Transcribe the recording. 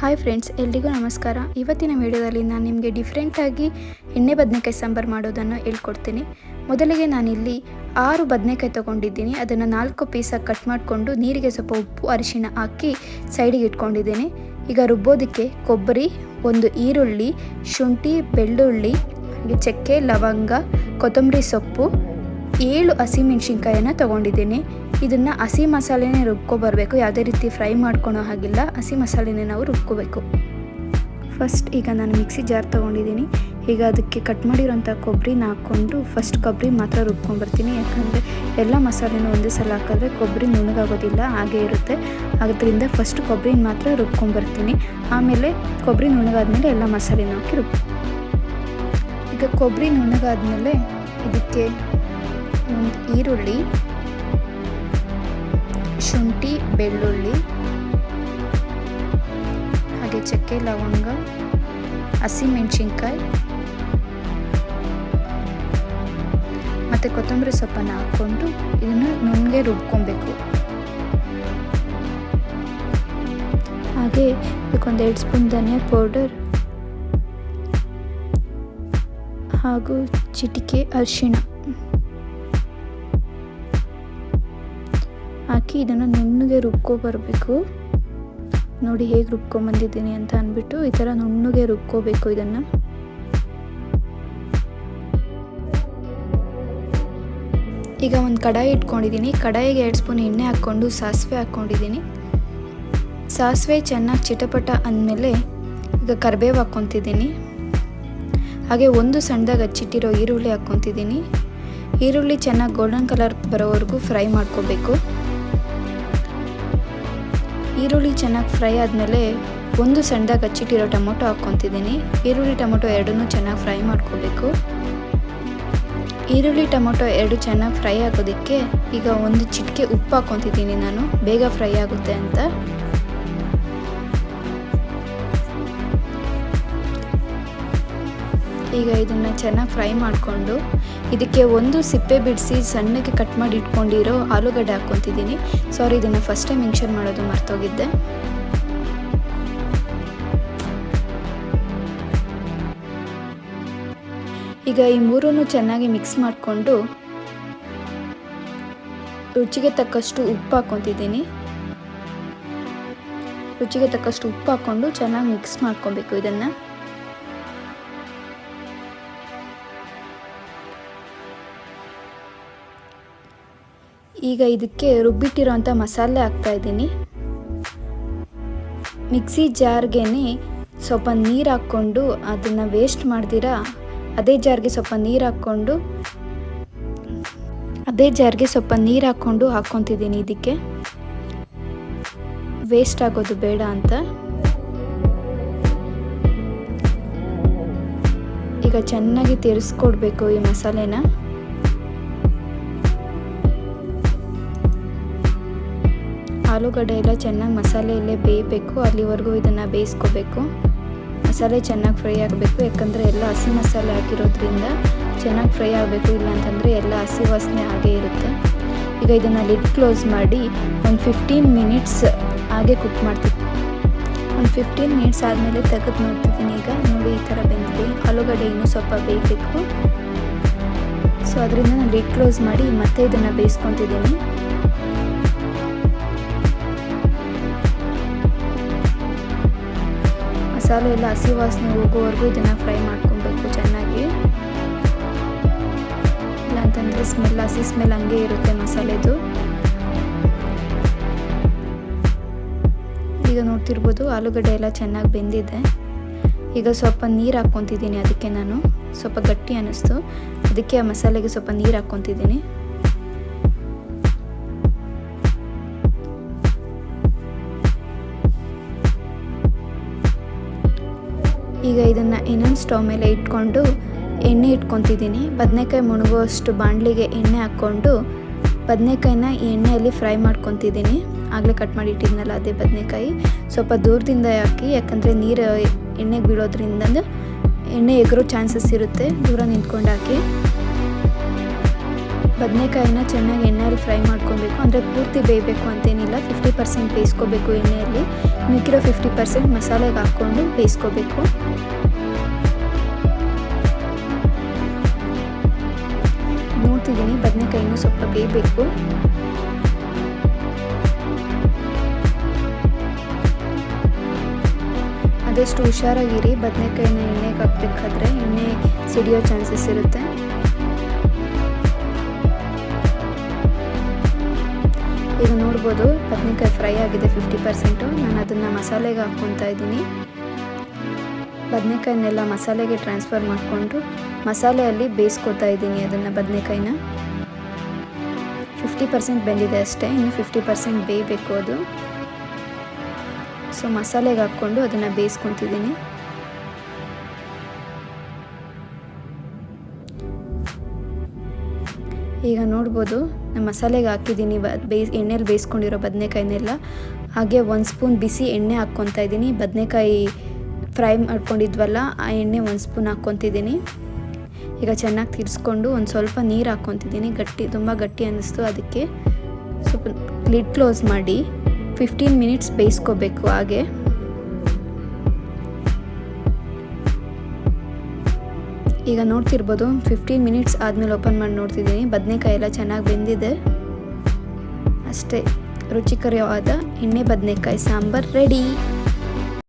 Hi friends, ಎಲ್ರಿಗೂ ನಮಸ್ಕಾರ. ಇವತ್ತಿನ ವಿಡಿಯೋದಲ್ಲಿ ನಾನು ನಿಮಗೆ ಡಿಫ್ರೆಂಟಾಗಿ ಎಣ್ಣೆ ಬದನೆಕಾಯಿ ಸಾಂಬಾರು ಮಾಡೋದನ್ನು ಹೇಳ್ಕೊಡ್ತೀನಿ. ಮೊದಲಿಗೆ ನಾನಿಲ್ಲಿ ಆರು ಬದನೆಕಾಯಿ ತೊಗೊಂಡಿದ್ದೀನಿ. ಅದನ್ನು ನಾಲ್ಕು ಪೀಸಾಗಿ ಕಟ್ ಮಾಡಿಕೊಂಡು ನೀರಿಗೆ ಸ್ವಲ್ಪ ಉಪ್ಪು, ಅರಿಶಿಣ ಹಾಕಿ ಸೈಡಿಗೆ ಇಟ್ಕೊಂಡಿದ್ದೀನಿ. ಈಗ ರುಬ್ಬೋದಕ್ಕೆ ಕೊಬ್ಬರಿ, ಒಂದು ಈರುಳ್ಳಿ, ಶುಂಠಿ, ಬೆಳ್ಳುಳ್ಳಿ, ಹಾಗೆ ಚಕ್ಕೆ, ಲವಂಗ, ಕೊತ್ತಂಬರಿ ಸೊಪ್ಪು, ಏಳು ಹಸಿಮೆಣ್ಸಿನ್ಕಾಯನ್ನು ತೊಗೊಂಡಿದ್ದೀನಿ. ಇದನ್ನು ಹಸಿ ಮಸಾಲೆನೇ ರುಬ್ಕೊಬರ್ಬೇಕು. ಯಾವುದೇ ರೀತಿ ಫ್ರೈ ಮಾಡ್ಕೊಳೋ ಹಾಗಿಲ್ಲ. ಹಸಿ ಮಸಾಲೆನೇ ನಾವು ರುಬ್ಕೋಬೇಕು. ಫಸ್ಟ್ ಈಗ ನಾನು ಮಿಕ್ಸಿ ಜಾರ್ ತೊಗೊಂಡಿದ್ದೀನಿ. ಈಗ ಅದಕ್ಕೆ ಕಟ್ ಮಾಡಿರೋಂಥ ಕೊಬ್ಬರಿನ ಹಾಕ್ಕೊಂಡು ಫಸ್ಟ್ ಕೊಬ್ಬರಿ ಮಾತ್ರ ರುಬ್ಕೊಂಡ್ಬರ್ತೀನಿ ಯಾಕಂದರೆ ಎಲ್ಲ ಮಸಾಲೆನೂ ಒಂದೇ ಸಲ ಹಾಕಿದ್ರೆ ಕೊಬ್ಬರಿ ನುಣ್ಣಗಾಗೋದಿಲ್ಲ, ಹಾಗೇ ಇರುತ್ತೆ. ಅದರಿಂದ ಫಸ್ಟ್ ಕೊಬ್ಬರಿನ ಮಾತ್ರ ರುಬ್ಕೊಂಡ್ಬರ್ತೀನಿ ಆಮೇಲೆ ಕೊಬ್ಬರಿ ನುಣ್ಣಗಾದ್ಮೇಲೆ ಎಲ್ಲ ಮಸಾಲೆನ ಹಾಕಿ ರುಬ್ ಈಗ ಕೊಬ್ಬರಿ ನುಣ್ಣಗಾದ್ಮೇಲೆ ಇದಕ್ಕೆ ಈರುಳ್ಳಿ ಶುಂಠಿ, ಬೆಳ್ಳುಳ್ಳಿ, ಹಾಗೆ ಚಕ್ಕೆ, ಲವಂಗ, ಹಸಿಮೆಣಸಿನ್ಕಾಯಿ, ಮತ್ತು ಕೊತ್ತಂಬರಿ ಸೊಪ್ಪನ್ನು ಹಾಕ್ಕೊಂಡು ಇದನ್ನು ನುಣ್ಣಗೆ ರುಬ್ಕೊಬೇಕು. ಹಾಗೆ ಇದಕ್ಕೊಂದು ಎರಡು ಸ್ಪೂನ್ ಧನಿಯಾ ಪೌಡರ್ ಹಾಗೂ ಚಿಟಿಕೆ ಅರಿಶಿಣ. ಹಾಕಿ ಇದನ್ನು ನುಣ್ಣಗೆ ರುಬ್ಕೊಬರ್ಬೇಕು ನೋಡಿ ಹೇಗೆ ರುಬ್ಕೊಂಬಂದಿದ್ದೀನಿ ಅಂತ ಅಂದ್ಬಿಟ್ಟು ಈ ಥರ ನುಣ್ಣಗೆ ರುಬ್ಕೋಬೇಕು ಇದನ್ನು. ಈಗ ಒಂದು ಕಡಾಯಿ ಇಟ್ಕೊಂಡಿದ್ದೀನಿ. ಕಡಾಯಿಗೆ ಎರಡು ಸ್ಪೂನ್ ಎಣ್ಣೆ ಹಾಕ್ಕೊಂಡು, ಸಾಸಿವೆ ಹಾಕ್ಕೊಂಡಿದ್ದೀನಿ. ಸಾಸಿವೆ ಚೆನ್ನಾಗಿ ಚಿಟಪಟ ಅಂದಮೇಲೆ ಈಗ ಕರಿಬೇವು ಹಾಕ್ಕೊತಿದ್ದೀನಿ. ಹಾಗೆ ಒಂದು ಸಣ್ಣದಾಗಿ ಹಚ್ಚಿಟ್ಟಿರೋ ಈರುಳ್ಳಿ ಹಾಕ್ಕೊತಿದ್ದೀನಿ. ಈರುಳ್ಳಿ ಚೆನ್ನಾಗಿ ಗೋಲ್ಡನ್ ಕಲರ್ ಬರೋವರೆಗೂ ಫ್ರೈ ಮಾಡ್ಕೋಬೇಕು. ಈರುಳ್ಳಿ ಚೆನ್ನಾಗಿ ಫ್ರೈ ಆದಮೇಲೆ ಒಂದು ಸಣ್ಣದಾಗಿ ಹಚ್ಚಿಟ್ಟಿರೋ ಟೊಮೊಟೊ ಹಾಕ್ಕೊತಿದ್ದೀನಿ. ಈರುಳ್ಳಿ ಟೊಮೊಟೊ ಎರಡನ್ನೂ ಚೆನ್ನಾಗಿ ಫ್ರೈ ಮಾಡ್ಕೋಬೇಕು. ಈರುಳ್ಳಿ ಟೊಮೊಟೊ ಎರಡು ಚೆನ್ನಾಗಿ ಫ್ರೈ ಆಗೋದಕ್ಕೆ ಈಗ ಒಂದು ಚಿಟಿಕೆ ಉಪ್ಪು ಹಾಕ್ಕೊತಿದ್ದೀನಿ ನಾನು. ಬೇಗ ಫ್ರೈ ಆಗುತ್ತೆ ಅಂತ. ಈಗ ಇದನ್ನು ಚೆನ್ನಾಗಿ ಫ್ರೈ ಮಾಡಿಕೊಂಡು ಇದಕ್ಕೆ ಒಂದು ಸಿಪ್ಪೆ ಬಿಡಿಸಿ ಸಣ್ಣಗೆ ಕಟ್ ಮಾಡಿ ಇಟ್ಕೊಂಡಿರೋ ಆಲೂಗಡ್ಡೆ ಹಾಕ್ಕೊತಿದ್ದೀನಿ. ಸಾರಿ ಇದನ್ನು ಫಸ್ಟ್ ಟೈಮ್ ಮೆನ್ಷನ್ ಮಾಡೋದು ಮರ್ತೋಗಿದ್ದೆ. ಈಗ ಈ ಮೂರನ್ನು ಚೆನ್ನಾಗಿ ಮಿಕ್ಸ್ ಮಾಡಿಕೊಂಡು ರುಚಿಗೆ ತಕ್ಕಷ್ಟು ಉಪ್ಪು ಹಾಕ್ಕೊತಿದ್ದೀನಿ. ರುಚಿಗೆ ತಕ್ಕಷ್ಟು ಉಪ್ಪು ಹಾಕ್ಕೊಂಡು ಚೆನ್ನಾಗಿ ಮಿಕ್ಸ್ ಮಾಡ್ಕೊಬೇಕು ಇದನ್ನು. ಈಗ ಇದಕ್ಕೆ ರುಬ್ಬಿಟ್ಟಿರೋಂಥ ಮಸಾಲೆ ಹಾಕ್ತಾ ಇದ್ದೀನಿ. ಮಿಕ್ಸಿ ಜಾರ್ಗೆ ಸ್ವಲ್ಪ ನೀರು ಹಾಕ್ಕೊಂಡು ಅದನ್ನು ವೇಸ್ಟ್ ಮಾಡ್ದಿರಾ ಅದೇ ಜಾರ್ಗೆ ಸ್ವಲ್ಪ ನೀರು ಹಾಕ್ಕೊಂಡು, ಅದೇ ಜಾರ್ಗೆ ಸ್ವಲ್ಪ ನೀರು ಹಾಕ್ಕೊಂಡು ಹಾಕ್ಕೊತಿದ್ದೀನಿ ಇದಕ್ಕೆ. ವೇಸ್ಟ್ ಆಗೋದು ಬೇಡ ಅಂತ. ಈಗ ಚೆನ್ನಾಗಿ ತಿರ್ಸ್ಕೊಡ್ಬೇಕು ಈ ಮಸಾಲೆನ. ಆಲೂಗಡ್ಡೆ ಎಲ್ಲ ಚೆನ್ನಾಗಿ ಮಸಾಲೆಯಲ್ಲೇ ಬೇಯಬೇಕು. ಅಲ್ಲಿವರೆಗೂ ಇದನ್ನು ಬೇಯಿಸ್ಕೋಬೇಕು. ಮಸಾಲೆ ಚೆನ್ನಾಗಿ ಫ್ರೈ ಆಗಬೇಕು. ಯಾಕಂದರೆ ಎಲ್ಲ ಹಸಿ ಮಸಾಲೆ ಹಾಕಿರೋದ್ರಿಂದ ಚೆನ್ನಾಗಿ ಫ್ರೈ ಆಗಬೇಕು. ಇಲ್ಲ ಅಂತಂದರೆ ಎಲ್ಲ ಹಸಿ ವಾಸನೆ ಹಾಗೇ ಇರುತ್ತೆ. ಈಗ ಇದನ್ನು ಲಿಡ್ ಕ್ಲೋಸ್ ಮಾಡಿ ಒಂದು ಫಿಫ್ಟೀನ್ ಮಿನಿಟ್ಸ್ ಹಾಗೆ ಕುಕ್ ಮಾಡ್ತೀವಿ. ಒಂದು ಫಿಫ್ಟೀನ್ ಮಿನಿಟ್ಸ್ ಆದಮೇಲೆ ತೆಗೆದು ನೋಡ್ತಿದ್ದೀನಿ ಈಗ. ನೋಡಿ ಈ ಥರ ಬೆಂದಿದೆ. ಆಲೂಗಡ್ಡೆ ಇನ್ನೂ ಸ್ವಲ್ಪ ಬೇಯಬೇಕು. ಸೊ, ಅದರಿಂದ ನಾನು ಲಿಡ್ ಕ್ಲೋಸ್ ಮಾಡಿ ಮತ್ತೆ ಇದನ್ನು ಬೇಯಿಸ್ಕೊತಿದ್ದೀನಿ. ಮಸಾಲೆ ಎಲ್ಲ ಹಸಿ ವಾಸನೆ ಹೋಗುವವರೆಗೂ ಇದನ್ನು ಫ್ರೈ ಮಾಡ್ಕೊಬೇಕು ಚೆನ್ನಾಗಿ. ಇಲ್ಲಾಂತಂದರೆ ಸ್ಮೆಲ್ ಹಸಿ ಸ್ಮೆಲ್ ಹಂಗೆ ಇರುತ್ತೆ ಮಸಾಲೆದು. ಈಗ ನೋಡ್ತಿರ್ಬೋದು ಆಲೂಗಡ್ಡೆ ಎಲ್ಲ ಚೆನ್ನಾಗಿ ಬೆಂದಿದೆ. ಈಗ ಸ್ವಲ್ಪ ನೀರು ಹಾಕ್ಕೊತಿದ್ದೀನಿ ಅದಕ್ಕೆ ನಾನು. ಸ್ವಲ್ಪ ಗಟ್ಟಿ ಅನ್ನಿಸ್ತು ಅದಕ್ಕೆ ಆ ಮಸಾಲೆಗೆ ಸ್ವಲ್ಪ ನೀರು ಹಾಕ್ಕೊತಿದ್ದೀನಿ. ಈಗ ಇದನ್ನು ಇನ್ನೊಂದು ಸ್ಟವ್ ಮೇಲೆ ಇಟ್ಕೊಂಡು ಎಣ್ಣೆ ಇಟ್ಕೊತಿದ್ದೀನಿ. ಬದನೆಕಾಯಿ ಮುಣಗುವಷ್ಟು ಬಾಣಲಿಗೆ ಎಣ್ಣೆ ಹಾಕ್ಕೊಂಡು ಬದನೆಕಾಯಿನ ಎಣ್ಣೆಯಲ್ಲಿ ಫ್ರೈ ಮಾಡ್ಕೊತಿದ್ದೀನಿ. ಆಗಲೇ ಕಟ್ ಮಾಡಿ ಇಟ್ಟಿದ್ನಲ್ಲ ಅದೇ ಬದನೆಕಾಯಿ. ಸ್ವಲ್ಪ ದೂರದಿಂದ ಹಾಕಿ, ಯಾಕಂದರೆ ನೀರು ಎಣ್ಣೆಗೆ ಬೀಳೋದ್ರಿಂದ ಎಣ್ಣೆ ಎಗರೋ ಚಾನ್ಸಸ್ ಇರುತ್ತೆ. ದೂರ ನಿಂತ್ಕೊಂಡು ಹಾಕಿ. ಬದನೆಕಾಯಿನ ಚೆನ್ನಾಗಿ ಎಣ್ಣೆಯಲ್ಲಿ ಫ್ರೈ ಮಾಡ್ಕೊಬೇಕು. ಅಂದರೆ ಪೂರ್ತಿ ಬೇಯಬೇಕು ಅಂತೇನಿಲ್ಲ. ಫಿಫ್ಟಿ ಪರ್ಸೆಂಟ್ ಬೇಯಿಸ್ಕೋಬೇಕು ಎಣ್ಣೆಯಲ್ಲಿ. ಮಿಕ್ಕಿರೋ ಫಿಫ್ಟಿ ಪರ್ಸೆಂಟ್ ಮಸಾಲೆಗೆ ಹಾಕ್ಕೊಂಡು ಬೇಯಿಸ್ಕೋಬೇಕು. ನೋಡ್ತಿದ್ದೀನಿ ಬದನೆಕಾಯಿನೂ ಸ್ವಲ್ಪ ಬೇಯಬೇಕು. ಆದಷ್ಟು ಹುಷಾರಾಗಿರಿ. ಬದನೆಕಾಯಿನ ಎಣ್ಣೆಗೆ ಹಾಕ್ಬೇಕಾದ್ರೆ ಎಣ್ಣೆ ಸಿಡಿಯೋ ಚಾನ್ಸಸ್ ಇರುತ್ತೆ. ಈಗ ನೋಡ್ಬೋದು ಬದನೆಕಾಯಿ ಫ್ರೈ ಆಗಿದೆ ಫಿಫ್ಟಿ ಪರ್ಸೆಂಟು ನಾನು ಅದನ್ನು ಮಸಾಲೆಗೆ ಹಾಕ್ಕೊತಾ ಇದ್ದೀನಿ. ಬದನೆಕಾಯಿನೆಲ್ಲ ಮಸಾಲೆಗೆ ಟ್ರಾನ್ಸ್ಫರ್ ಮಾಡಿಕೊಂಡು ಮಸಾಲೆಯಲ್ಲಿ ಬೇಯಿಸ್ಕೊತಾ ಇದ್ದೀನಿ ಅದನ್ನು ಬದನೆಕಾಯಿನ. ಫಿಫ್ಟಿ ಪರ್ಸೆಂಟ್ ಬೆಂದಿದೆ ಅಷ್ಟೇ, ಇನ್ನು ಫಿಫ್ಟಿ ಪರ್ಸೆಂಟ್ ಬೇಯಬೇಕು ಅದು. ಸೊ ಮಸಾಲೆಗೆ ಹಾಕ್ಕೊಂಡು ಅದನ್ನು ಬೇಯಿಸ್ಕೊತಿದ್ದೀನಿ. ಈಗ ನೋಡ್ಬೋದು, ನಾನು ಮಸಾಲೆಗೆ ಹಾಕಿದ್ದೀನಿ, ಬ ಬೇಯಿಸ್ ಎಣ್ಣೆಲಿ ಬೇಯಿಸ್ಕೊಂಡಿರೋ ಬದನೆಕಾಯಿನೆಲ್ಲ. ಹಾಗೆ ಒಂದು ಸ್ಪೂನ್ ಬಿಸಿ ಎಣ್ಣೆ ಹಾಕ್ಕೊತಾ ಇದ್ದೀನಿ. ಬದನೆಕಾಯಿ ಫ್ರೈ ಮಾಡ್ಕೊಂಡಿದ್ವಲ್ಲ, ಆ ಎಣ್ಣೆ ಒಂದು ಸ್ಪೂನ್ ಹಾಕ್ಕೊತಿದ್ದೀನಿ. ಈಗ ಚೆನ್ನಾಗಿ ತಿರ್ಸ್ಕೊಂಡು ಒಂದು ಸ್ವಲ್ಪ ನೀರು ಹಾಕ್ಕೊತಿದ್ದೀನಿ. ಗಟ್ಟಿ, ತುಂಬ ಗಟ್ಟಿ ಅನ್ನಿಸ್ತು ಅದಕ್ಕೆ. ಸ್ವಲ್ಪ ಲಿಡ್ ಕ್ಲೋಸ್ ಮಾಡಿ, ಫಿಫ್ಟೀನ್ ಮಿನಿಟ್ಸ್ ಬೇಯಿಸ್ಕೋಬೇಕು ಹಾಗೆ. ಈಗ ನೋಡ್ತಿರ್ಬೋದು ಫಿಫ್ಟೀನ್ ಮಿನಿಟ್ಸ್ ಆದಮೇಲೆ ಓಪನ್ ಮಾಡಿ ನೋಡ್ತಿದ್ದೀನಿ. ಬದನೆಕಾಯಿ ಎಲ್ಲ ಚೆನ್ನಾಗಿ ಬೆಂದಿದೆ. ಅಷ್ಟೇ ರುಚಿಕರವಾದ ಎಣ್ಣೆ ಬದನೆಕಾಯಿ ಸಾಂಬಾರು ರೆಡಿ